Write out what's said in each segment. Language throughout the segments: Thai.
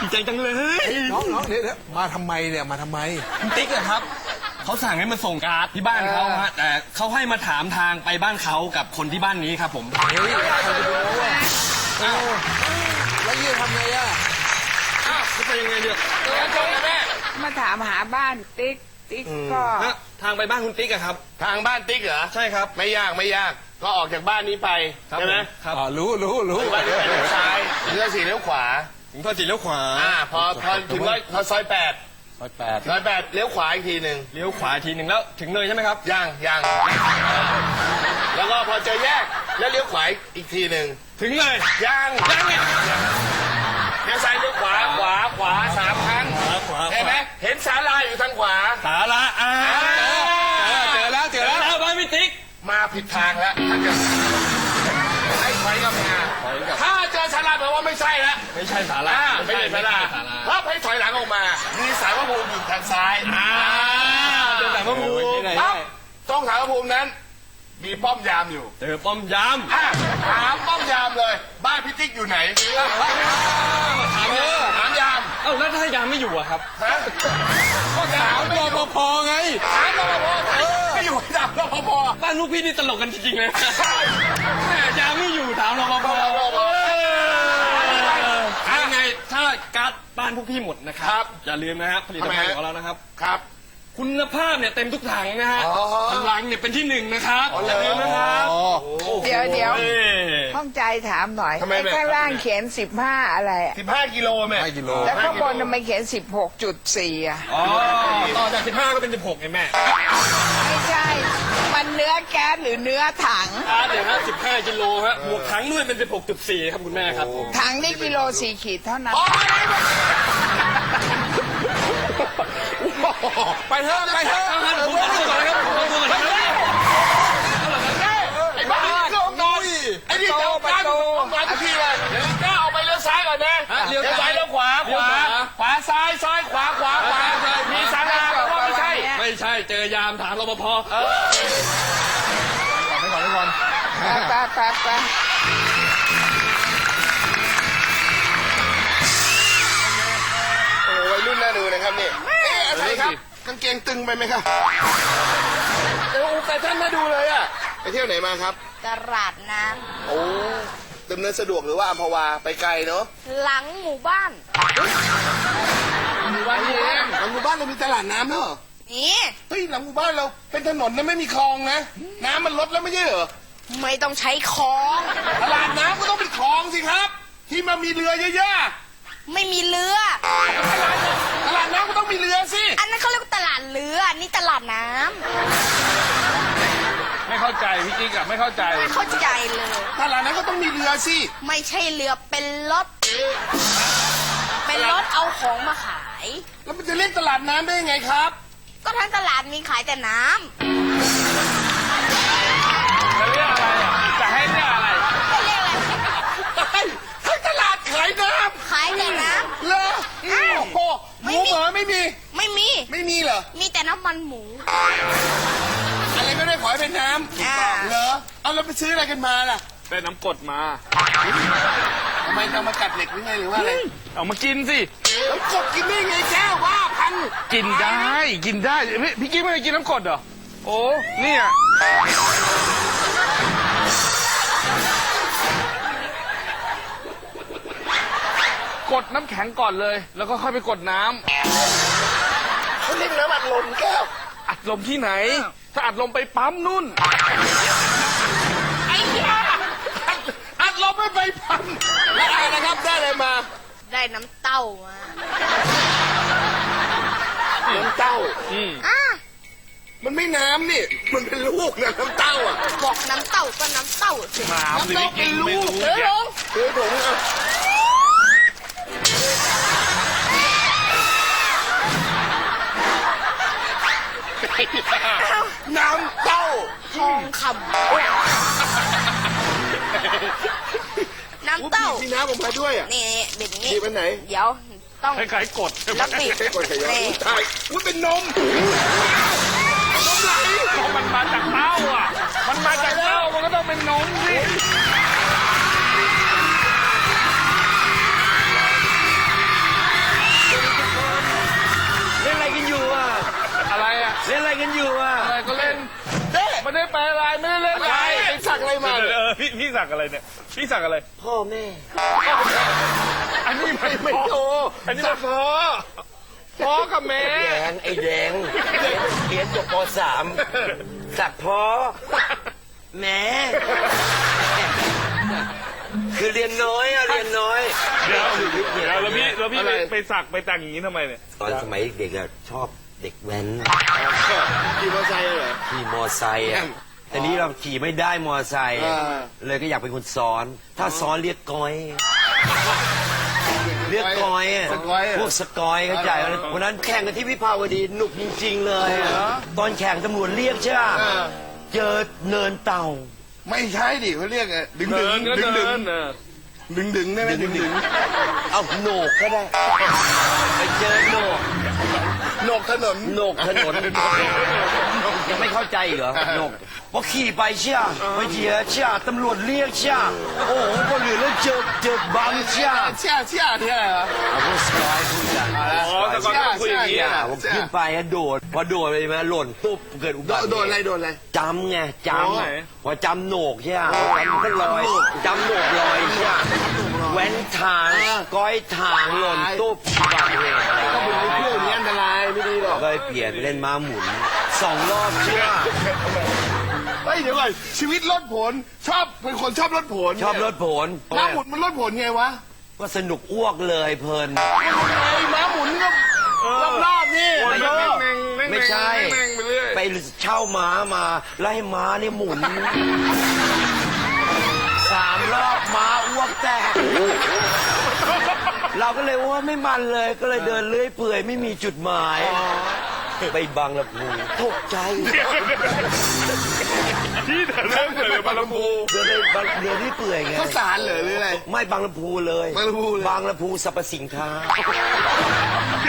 ดีใจจังเลยน้องน้องเดี๋ยวเดี๋ยวมาทำไมเนี่ยมาทำไม คุณติ๊กอะครับเขาสั่งให้มาส่งการ์ดที่บ้านเขาฮะแต่เขาให้มาถามทางไปบ้านเขากับคนที่บ้านนี้ครับผมเฮ้ยใครจะไปรู้อะเอ้าแล้วยี่ทำไงอะอ้าวจะไปยังไงเนี่ยมาถามหาบ้านติ๊กติ๊กก็ฮะทางไปบ้านคุณติ๊กอะครับ ทางบ้านติ๊กเหรอ ใช่ครับ ไม่ยากไม่ยาก ก็ออกจากบ้านนี้ไป ครับใช่ไหมผมครับ อ๋อรู้รู้รู้ บ้านนี้ไปเลี้ยวซ้ายเลี้ยวสี่เลี้ยวขวา ถึงทอดจีเลี้ยวขวาอ่าพอพอถึงร้อยพอซอยแปดร้อยแปดซอยแปดเลี้ยวขวาอีกทีหนึ่งเลี้ยวขวาทีหนึ่งแล้ว ถึงเลยใช่ไหมครับย่างย่างแล้วก็พอเจอแยกแล้วเลี้ยวขวาอีกทีหนึ่งถึงเลยย่างย่างเนี่ยเลี้ยวซ้ายเลี้ยวขวาขวาขวาสามครั้งขวาขวาเห็นไหมเห็นศาลาอยู่ทางขวาสาระอ่าเจอแล้วเจเจออแล้วแล้วบ้านพี่ติ๊กมาผิดทางแล้วถ้าเกิดให้ถอยกลับมาถ้าเจอศาลาแปลว่า ไม่ใช่แล้วไม่ใช่สาระอ่าไม่ใช่ศาลาสาระเพราะให้ถอยหลังออกมา มีสารพระภูมิอยู่ทางซ้ายอ่าเจอแต่พระภูมิปั๊บตรงสารพระภูมินั้น มีป้อมยามอยู่เจอป้อมยามอะถามป้อมยามเลย บ้านพิติ๊กอยู่ไหนถามเอเลยอถามยามเอ้าแล้วถ้ายามไม่อยู่อะครับฮะก็ถามรปภไงถามรปภไม่อยู่ถามรปภบ้านลูกพี่นี่ตลกกันจริงๆเลยนะแม่ยามไม่อยู่ถามรปภ รปภ ถ้ายังไงถ้า การ์ดบ้านพวกพี่หมดนะคครัรับอย่าลืมนะครับผลิตภัณฑ์ของเรานะครับ ครับ คุณภาพเนี่ยเต็มทุกถังนะฮะอ๋อพลังเนี่ยเป็นที่หนึ่งนะครับอ๋อเหรออย่าลืมนะครับอ๋อเดี๋ยวเดี๋ยวเอ้ยข้องใจถามหน่อยทำไมไอ้แม่ข้างล่างเขียนสิบห้าอะไรอะสิบห้ากิโลแม่ ห้ากิโล แล้วข้างบนทำไมเขียนสิบหกจุดสี่อะอ๋อต่อจาก 15 ก็เป็น 16ไงแม่ไม่ใช่ มันเนื้อแก๊สหรือเนื้อถังการ์ดเนี่ยฮะ15กิโลฮะบวกถังด้วยเป็น 16.4 ครับคุณแม่ครับผม ถังนี่กิโลสี่ขีดเท่านั้น ไปเถอะไปเถอะเอางั้นผมขอตัวก่อนนะครับผมขอตัวก่อนนะครับไอ้บ้าเครื่องนอนไอ้นี่จะเอาการเอาการทุกทีเลยเดี๋ยวก้าเอาไปเลี้ยวซ้ายก่อนนะเลี้ยวซ้ายเลี้ยวขวาขวาขวาซ้ายซ้ายขวาขวาขวามีสาราเพราะว่าไม่ใช่ ไม่ใช่เจอยามถามรปภไปก่อนไปก่อนไปไปไปโอ้วัยรุ่นน่าดูนะครับนี่เอ๊ะอะไรครับกางเกงตึงไปไหมครับเดี๋ยวแฟชั่นน่าดูเลยอะไปเที่ยวไหนมาครับ ตลาดน้โอ้ดำเนินสะดวกหรือว่าอัมพวาไปไกลเนาะำหลังหมู่บ้านหมู่บ้านเองหลังหมู่บ้านเรามีตลาดน้ำเนอะนี่เฮ้ยหลังหมู่บ้านเราเป็นถนนนะไม่มีคลองนะ น้ำมันลดแล้วไม่ใช่เหรอไม่ต้องใช้ของ ตลาดน้ำก็ต้องเป็นคลองสิครับ ที่มันมีเรือเยอะ ไม่มีเรือๆตลาดน้ำก็ต้องมีเรือสิ อันนั้นเขาเรียกว่าตลาดเรือนี่ตลาดน้ไม่เข้าใจพี่จิ๊กอะไม่เข้าใจำไม่เข้าใจเลย ตลาดน้ำก็ต้องมีเรือสิ ไม่ใช่เรือเป็นรถ เป็นรถเอาของมาขาย แล้วมันจะเรียกตลาดน้ำได้ยังไงครับ ก็ทั้งตลาดมีขายแต่น้จะเรียกอะไรอะจะให้เรียก แต่น้ำเหรอโอ้โหหมูเหมอไม่มีำไม่มี ไม่มีเหรอ มีแต่น้ำมันหมู อะไรก็ได้ขอให้เป็นน้ำอ่าเหรอ เอาเราไปซื้ออะไรกันมาล่ะได้น้ำกรดมา ทำไมจะเอามากัดเหล็กหรือไงหรือว่าอะไรเอามากินสิ แล้วกดกินได้ไงแก้วว่าพันกินได้ กินได้พี่พี่กิ๊กไม่เคยกินน้ำกรดเหรอ โอ้เนี่ย กดน้ำแข็งก่อนเลย แล้วก็ค่อยไปกดน้ำเขาเรียกน้ำอัดลมแก้ว อัดลมที่ไหน ถ้าอัดลมไปปั๊มนุ่นไอ้ยาอัดอัดลมไม่ไปพันแล้วอะไรนะครับได้อะไรมา ได้น้ำเต้ามาน้ำเต้า อะมันไม่น้ำนี่ มันเป็นลูกนะน้ำเต้าอะบอกน้ำเต้าก็น้ำเต้าสิ ถามสิไม่จริงไม่รู้เฮ้ยลงเฮ้ยผมอะ องคำน้ำเต้าพี่น้ำออกมาด้วยอะนี่บิดอย่างงี้บีบอันไหน เดี๋ยวต้องคล้ายๆกดใช่ไหมแล้วบีบเฮ้ยก่อนขยับนี่ใช่อุ้ยเป็นนมนมไหลก็มันมาจากเต้าอะ มันมาจากเต้ามันก็ต้องเป็นนมสิ สักอะไรเนี่ย พี่สักอะไร พ่อแม่ อันนี้ไม่ไม่โตอันนี้มาพ่อพ่อกับแม่ แดงไอ้แดงเรียนจบปสามสักพ่อแหม่คือเรียนน้อยอะเรียนน้อยเดี๋ยวเดี๋ยวแล้วพี่แล้วพี่ไปไปสักไปแต่งอย่างนี้ทำไมเนี่ย ตอนสมัยเด็กๆอะชอบเด็กแว้นขี่มอเตอร์ไซค์เหรอขี่มอไซค์อะ แต่นี้เราขี่ไม่ได้มอไซค์อะอ่าเลยก็อยากเป็นคนซ้อน ถ้าซ้อนเรียกก้อย เรียกก้อยอะสกอยอะ พวกสกอยเข้าใจไหมวันนั้นแข่งกันที่วิภาวดีหนุกจริง ๆ เลยอะตอนแข่งตำรวจเรียกใช่ไหมเออเจอเนินเต่า ไม่ใช่ดิเขาเรียกไงดึงดึเดิงนก็ดึงเดิดึงนเออดึงดึงได้ไหมดึงดึงเอาโหนกก็ได้ ไปเจอโหนก โหนกถนน โหนกถนนยังไม่เข้าใจอีกเหรอโหนกพอขี่ไปเชี่ยไปเจียเชี่ยตำรวจเรียกเชี่ยโอ้โหก็เหลือแล้วเจอเจอบังเชี่ยเชี่ยเชี่ยที่อะไรวะเอาพวกสกอยคุยกันอ๋อแต่ก่อนต้องคุยอย่างนี้ใช่อะอะผมขึ้นไปอะโดดพอโดดไปมาหล่นตุ๊บเกิดอุโดบันติโดนอะไรเหตุโดนอะไรจำไงจโอ้ยำพอจำโหนกใช่ไหมจำก็ลอยจำโหนกลอยใช่ไหมแว้นทางก้อยทางหล่นตุ๊บอุบัติเหตุก็เป็นไอ้เที่ยวนี้อันตรายไม่ดีหรอกก็เลยเปลี่ยนไปเล่นม้าหมุนสองรอบเชื่อเฮ้ยเดี๋ยวก่อนชีวิตรถผลชอบเป็นคนชอบรถผลชอบรถผลม้าหมุนมันรถผลไงวะก็สนุกอ้วกเลยเพลิน ไอ้ม้าหมุนก็รอบๆนี่โอ้ยโอ้แม่งแม่งแม่งไม่ใช่แม่งไปเรื่อยไปเช่าม้ามาแล้วให้ม้าเนี่ยหมุนสามรอบม้าอ้วกแตก เราก็เลยว่าไม่มันเลยก็เลยเดินเลื่อยเปื่อยไม่มีจุดหมาย ไปบางละพูตกใจพี่แต่เริ่มเลยบาลำพูเดินไปบางเดินที่เปื่อยไงเขาสารเหรอหรืออะไร ไม่บางละพูเลยบางลำพูเลย บางละพูสรรพสินค้า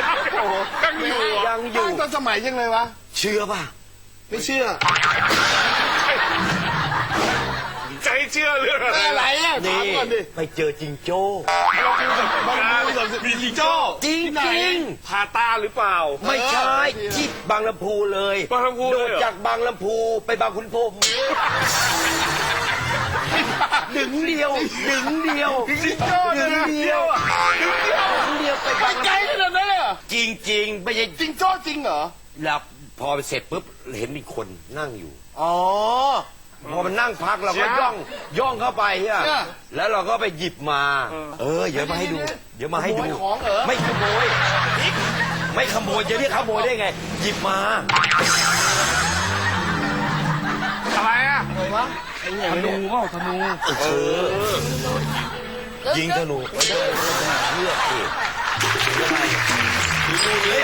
ยังอยู่อะยังอยู่ตอนสมัยยังเลยวะ เชื่อป่ะ ไม่เชื่อ ใจเชื่อเรื่องอะไรอะไรอะถานี่มก่อนดิไปเจอจิงโจ้มีจิงโจ้จริงจริงพาต้าหรือเปล่าๆไม่ใช่ที่บางลำพูเลยบางลำพูโดเลยดเหรอจากบางลำพูไปบางขุนพรหมดึงเดียวดึงเดียวจิงโจ้ดึเนี่ยงนะเดียวดึงเดียวไปไปบางไกลขนาดนั้นเลยเหรอจริงจริงๆไม่ใช่จิงโจ้จริงเหรอแล้วพอไปเสร็จปุ๊บเห็นมีคนนั่งอยู่อ๋อ พอมันนั่งพักเราก็เชี่ยย่องย่องเข้าไปใช่ไหมเชี่ยแล้วเราก็ไปหยิบมา เออเดี๋ยวมาให้ดู เดี๋ยวมาให้ดูขโมยของเหรอไม่ขโมยไม่ขโมยจะเรียกขโมยได้ไง หยิบมาอะไรอะอะไรวะไอ้เนี่ยธนูเปล่าธนูเออยิงธนูไม่ได้เลือกสิยังไงถือดูนี้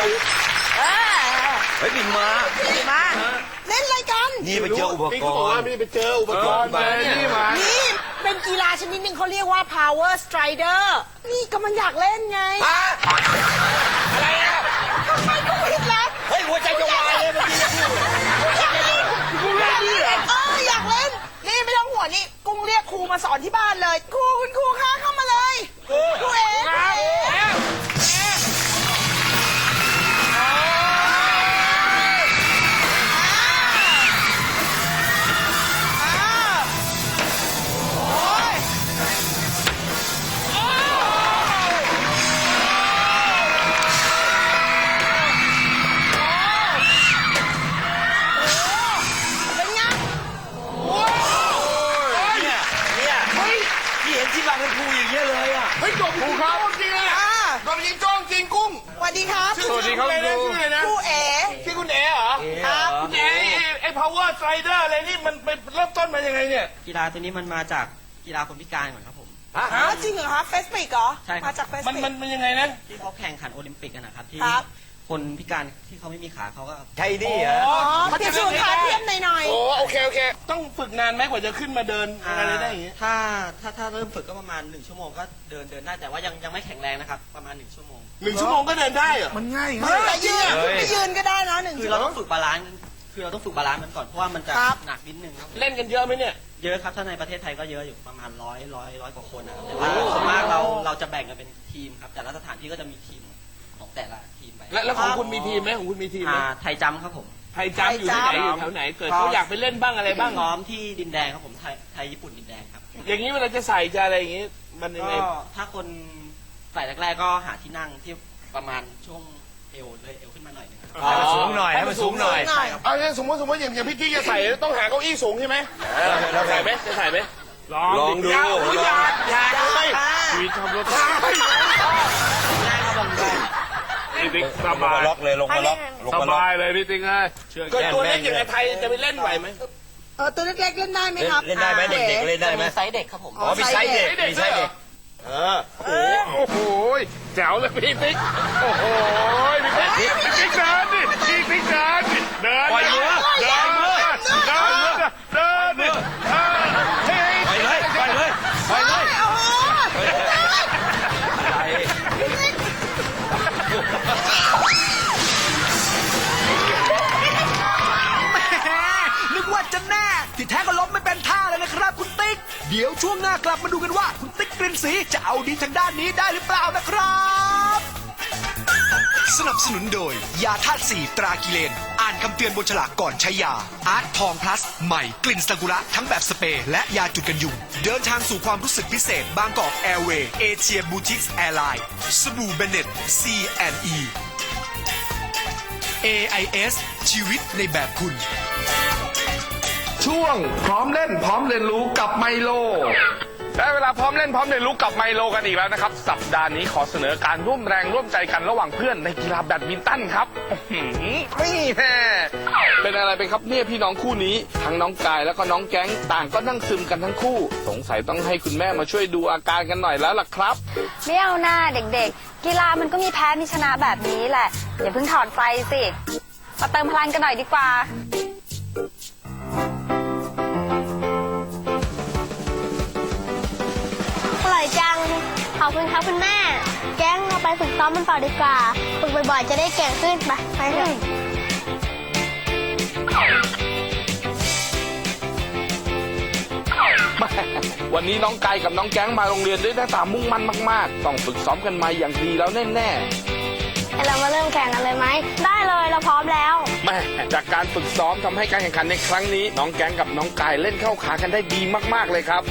เออเฮ้ยบินมา มา เล่นอะไรกัน นี่ไปเจออุปนี่กเขาบอกรว่าณ์พี่ไปเจออุปกรณ์มาเนี่ยนี่มานี่เป็นกีฬาชนิดหนึ่งเขาเรียกว่า power strider นี่ก็มันอยากเล่นไง ฮะอะไรอะทำไมก็ผิดแล้วเฮ้ยหัวใจจะวายเลยเมื่อกี้กูอยากเล่นเอออยากเล่น นี่ไม่ต้องห่วงนี่ กุ้งเรียกครูมาสอนที่บ้านเลย ครับสวัสดีครับคุณครูชื่ออะไรนะครูเอ๋ชื่อคุณเอ๋เหรอครับคุณเอ๋ไอ้ไอ้ power slider อะไรนี่มันเป็นเริ่มต้นมายังไงเนี่ย กีฬาตัวนี้มันมาจากกีฬาคนพิการก่อนครับผมอ๋อจริงเหรอคะเฟสปิกเหรอ ใช่ครับ มาจากเฟสมันปิก มันมันยังไงนะ ที่เขาแข่งขันโอลิมปิกกันนะครับที่ครับ คนพิการที่เขาไม่มีขาเขาก็ ใช่ดิเหรออ๋อเทียบสูงขาเทียบหน่อยโอ้โอเคโอเค ต้องฝึกนานไหมกว่าจะขึ้นมาเดินอะไรได้อย่างงี้ถ้าถ้าถ้าเริ่มฝึกก็ประมาณหนึ่งชั่วโมงก็เดินเดินได้แต่ว่ายังยังไม่แข็งแรงนะครับ ประมาณหนึ่งชั่วโมงหนึ่งชั่วโมงก็เดินได้เหรอมันง่ายๆครัเฮ้บยแต่ยืนไปยืนก็ได้นะหนึ่งคือชั่วเราโมต้องงฝึกบาลานซ์คือเราต้องฝึกบาลานซ์มันก่อนเพราะว่ามันจะครับหนักนิดนึงครับเล่นกันเยอะไหมเนี่ยเยอะครับถ้าในประเทศไทยก็เยอะอยู่ประมาณร้อยร้อยร้อยกว่าคนนะครับแต่ว่าส่วนมากเราเราจะแบ่งกันเป็นทีมครับแต่ละสถานที่ก็จะมีทีม ของแต่ละทีมไปแล้วแล้วของคุณมีทีมไหมของคุณมีทีมไหมอ่าไทยจำครับผม ไทยจำอยู่ที่ไหนอยู่แถวไหนเกิดเขาอยากไปเล่นบ้างอะไรบ้าง ซ้อมที่ดินแดงครับผมไทยไทยญี่ปุ่นดินแดงครับ อย่างนี้เวลาจะใส่จะอะไรอย่างงี้ มันยังไง ก็ถ้าคนใส่แรกๆก็หาที่นั่งที่ประมาณช่วงเอวเลยเอวขึ้นมาหน่อยหนึงครับ ให้มันสูงหน่อยให้มันสูงหน่อยหน่อยเอาอย่างสมมติสมมติอย่างอย่างพี่กี้จะใส่ต้องหาเก้าอี้สูงใช่ไหมจะใส่ไหมจะใส่ไหมลองลองดู อย่าอย่าอย่าเลยชีวิตขับรถ พี่ติ๊กสลงบามายล็อกเลยลงมาล็อกลงสมาล็อกบายเลยพี่ติ๊กเลยเชื่อก็แกตัวเล็กอย่างไอ้ไทยจะไปเล่นไหวไหมเออตัวเล็กๆเล่นได้ไหมครับเล่นได้ไหมเด็กๆเล่นได้ไหมมีไซส์เด็กครับผมอ๋อมีไซส์เด็กมีไซส์เด็กเออโอ้โหแจ๋วเลยพี่ติ๊กโอ้โหพี่ติ๊กพี่ติ๊กเดินดิพี่ติ๊กเดินดิเดินปล่อยมือเดินเดิน เดี๋ยวช่วงหน้ากลับมาดูกันว่า คุณติ๊กกลิ่นสีจะเอาดีทางด้านนี้ได้หรือเปล่านะครับ สนับสนุนโดย ยาธาตุสีตรากิเลน อ่านคำเตือนบนฉลากก่อนใช้ยา อาร์ตทองพลัส ใหม่กลิ่นซากุระทั้งแบบสเปรย์และยาจุดกันยุง เดินทางสู่ความรู้สึกพิเศษ บางกอกแอร์เวย์เอเชียบูติกส์แอร์ไลน์สบู่เบเน็ต C&E AIS ชีวิตในแบบคุณ ช่วง พร้อมเล่นพร้อมเรียนรู้กับไมโล ได้เวลาพร้อมเล่นพร้อมเรียนรู้กับไมโลกันอีกแล้วนะครับ สัปดาห์นี้ขอเสนอการร่วมแรงร่วมใจกันระหว่างเพื่อนในกีฬาแบดมินตันครับอื้อหือนี่แน่เป็นอะไรไปครับเนี่ยพี่น้องคู่นี้ ทั้งน้องกายแล้วก็น้องแก๊งต่างก็นั่งซึมกันทั้งคู่ สงสัยต้องให้คุณแม่มาช่วยดูอาการกันหน่อยแล้วล่ะครับ ไม่เอาหน้าเด็กๆ กีฬามันก็มีแพ้มีชนะแบบนี้แหละ อย่าเพิ่งถอดใจสิมาเติมพลังกันหน่อยดีกว่า อบคุณครับคุณแม่แก๊งเราไปฝึกซ้อมมันต่อดีกว่า ฝึกบ่อยๆ จะได้เก่งขึ้นไปไปเถอะแม่วันนี้น้องกายกับน้องแก๊งมาโรงเรียนด้วยหน้าตามุ่งมั่นมาก ๆ ต้องฝึกซ้อมกันมาอย่างดีแล้วแน่เรามาเริ่มแข่งกันเลยไหม ได้เลยเราพร้อมแล้วๆ แม่จากการฝึกซ้อมทำให้การแข่งขันในครั้งนี้ น้องแก๊งกับน้องกายเล่นเข้าขากันได้ดีมากๆเลยครับ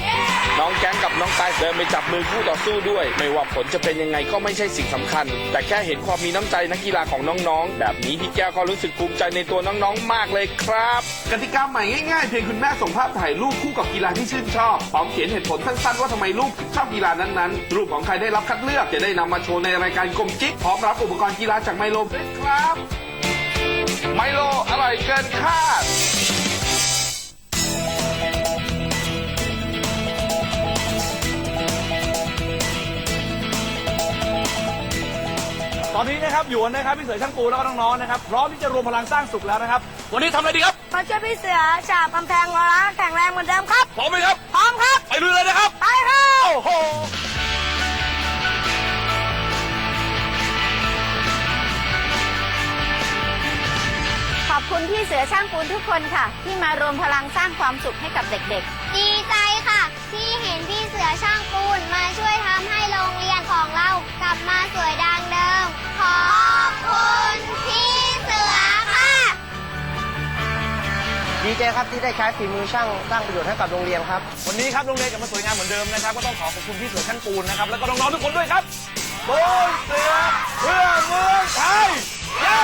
น้องแก๊งกับน้องกายเดินไปจับมือคู่ต่อสู้ด้วย ไม่ว่าผลจะเป็นยังไงก็ไม่ใช่สิ่งสำคัญ แต่แค่เห็นความมีน้ำใจนักกีฬาของน้องๆ แบบนี้พี่แก้วก็รู้สึกภูมิใจในตัวน้องๆ มากเลยครับกติกาใหม่ง่ายๆ เพียงคุณแม่ส่งภาพถ่ายรูปคู่กับกีฬาที่ชื่นชอบพร้อมเขียนเหตุผลสั้นๆว่าทำไมลูกถึงชอบกีฬานั้นๆ รูปของใครได้รับคัดเลือกจะได้นำมาโชว์ในรายการกลมจิ๊กพร้อมรับอุปกรณ์กีฬาจากไมโลด้วยครับ ไมโลอร่อยเกินคาด ตอนนี้นะครับอยู่นะครับพี่เสือช่างปูแล้วก็น้องๆนะครับพร้อมที่จะรวมพลังสร้างสุขแล้วนะครับ วันนี้ทำอะไรดีครับ มาช่วยพี่เสือจับกำแพงล้อแข็งแรงเหมือนเดิมครับ พร้อมไหมครับ พร้อมครับ ไปลุยเลยนะครับ ไปครับ โอ้โห คุณพี่เสือช่างปูนทุกคนค่ะ ที่มารวมพลังสร้างความสุขให้กับเด็กดีใจค่ะ ที่เห็นพี่เสือช่างปูนมาช่วยทำให้โรงเรียนของเรากลับมาสวยดังเดิม ขอบคุณพี่เสือค่ะ ดีใจครับที่ได้ใช้ฝีมือช่างสร้างประโยชน์ให้กับโรงเรียนครับ วันนี้ครับโรงเรียนกลับมาสวยงามเหมือนเดิมนะครับ ก็ต้องขอขอบคุณพี่เสือช่างปูนนะครับ แล้วก็น้องๆทุกคนด้วยครับโบนเสือเพื่อเมืองไทยเย้